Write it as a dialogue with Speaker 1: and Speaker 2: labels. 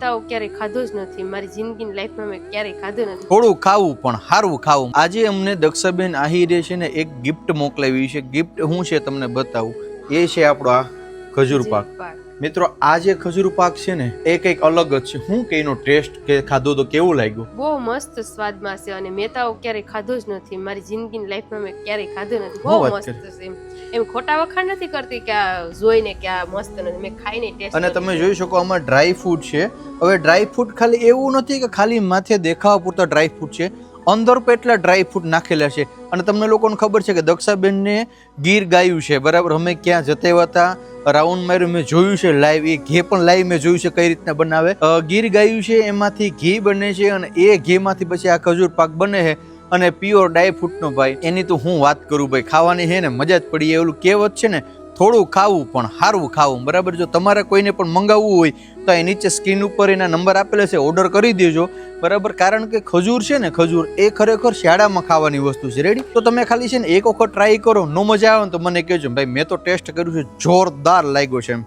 Speaker 1: તાવ ક્યારેય ખાધો જ નથી. મારી જિંદગીની લાઈફમાં મેં ક્યારેય ખાધો નથી.
Speaker 2: થોડું ખાવું, પણ સારું ખાવું. આજે અમને દક્ષાબેન આહિરે છે ને એક ગિફ્ટ મોકલાવી છે. ગિફ્ટ શું છે તમને બતાવું? એ છે આપણો આ ખજૂર પાક. મિત્રો આ જે ખજૂર પાક છે ને એ કંઈક અલગ જ છે. હું કે એનો ટેસ્ટ કે ખાધો તો કેવું લાગ્યું?
Speaker 1: બહુ મસ્ત સ્વાદમાં છે અને મેં તો ક્યારેય ખાધો જ નથી. મારી જિંદગીની લાઈફમાં મેં ક્યારેય ખાધો નથી. બહુ મસ્ત છે એમ. એમ ખોટા વખાણ નથી કરતી કે આ જોઈને કે આ મસ્ત નથી. મેં ખાઈને ટેસ્ટ
Speaker 2: અને તમે જોઈ શકો આમાં ડ્રાય ફ્રૂટ છે. હવે ડ્રાય ફ્રૂટ ખાલી એવું નથી કે ખાલી માથે દેખાવા પૂરતા ડ્રાય ફ્રૂટ છે. અંદર પેટલા ડ્રાય ફ્રૂટ નાખેલા છે. અને તમને લોકોને ખબર છે કે દક્ષાબેનને ગીર ગાયું છે. બરાબર, અમે ક્યાં જતા હતા? રાઉન્ડ માર્યું મેં જોયું છે લાઈવ એ ઘી પણ લાઈવ મેં જોયું છે કઈ રીતના બનાવે. ગીર ગાયું છે, એમાંથી ઘી બને છે અને એ ઘીમાંથી પછી આ ખજૂર પાક બને છે. અને પ્યોર ડ્રાય ફ્રૂટનો ભાઈ, એની તો હું વાત કરું ભાઈ, ખાવાની છે ને મજા જ પડી એવું કહેવત છે ને થોડું ખાવું, પણ સારું ખાવું. બરાબર? જો તમારે કોઈને પણ મંગાવવું હોય, તો એ નીચે સ્ક્રીન ઉપર એના નંબર આપેલા છે ઓર્ડર કરી દેજો. બરાબર? કારણ કે ખજૂર છે ને, ખજૂર એ ખરેખર શિયાળામાં ખાવાની વસ્તુ છે. રેડી તો તમે ખાલી છે ને, એક વખત ટ્રાય કરો, નો મજા આવે ને તો મને કહેજો. ભાઈ, મેં તો ટેસ્ટ કર્યું છે, જોરદાર લાગ્યો છે એમ.